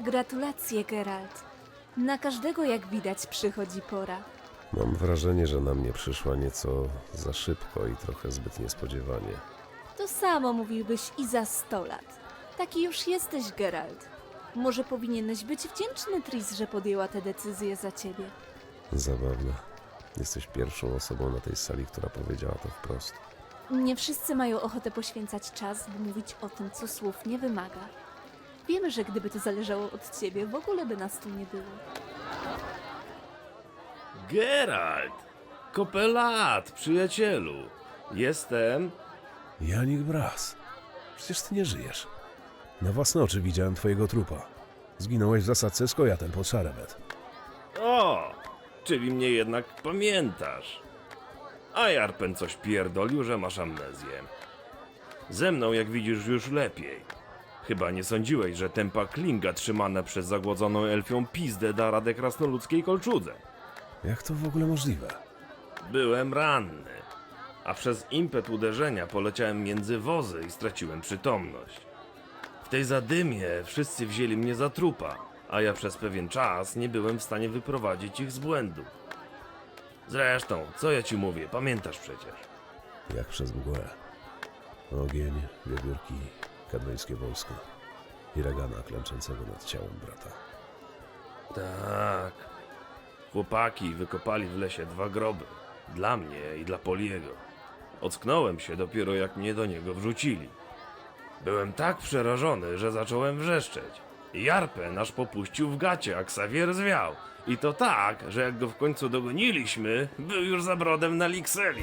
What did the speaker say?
Gratulacje, Geralt. Na każdego, jak widać, przychodzi pora. Mam wrażenie, że na mnie przyszła nieco za szybko i trochę zbyt niespodziewanie. To samo mówiłbyś i za sto lat. Taki już jesteś, Geralt. Może powinieneś być wdzięczny Tris, że podjęła tę decyzję za ciebie. Zabawne. Jesteś pierwszą osobą na tej sali, która powiedziała to wprost. Nie wszyscy mają ochotę poświęcać czas, by mówić o tym, co słów nie wymaga. Wiemy, że gdyby to zależało od ciebie, w ogóle by nas tu nie było. Geralt! Kopelat, przyjacielu! Jestem... Janik Bras. Przecież ty nie żyjesz. Na własne oczy widziałem twojego trupa. Zginąłeś w zasadzce z kojatem pod Szarewet. O! Czyli mnie jednak pamiętasz. A Jarpen coś pierdolił, że masz amnezję. Ze mną, jak widzisz, już lepiej. Chyba nie sądziłeś, że tempa klinga trzymana przez zagłodzoną elfią pizdę da radę krasnoludzkiej kolczudze. Jak to w ogóle możliwe? Byłem ranny, a przez impet uderzenia poleciałem między wozy i straciłem przytomność. W tej zadymie wszyscy wzięli mnie za trupa, a ja przez pewien czas nie byłem w stanie wyprowadzić ich z błędu. Zresztą, co ja ci mówię, pamiętasz przecież. Jak przez mgłę. Ogień, wiewiórki, kadweńskie wojsko. I ragana klęczącego nad ciałem brata. Tak. Chłopaki wykopali w lesie dwa groby. Dla mnie i dla Poliego. Ocknąłem się dopiero jak mnie do niego wrzucili. Byłem tak przerażony, że zacząłem wrzeszczeć. Jarpen aż popuścił w gacie, a Xavier zwiał. I to tak, że jak go w końcu dogoniliśmy, był już za brodem na Likseli.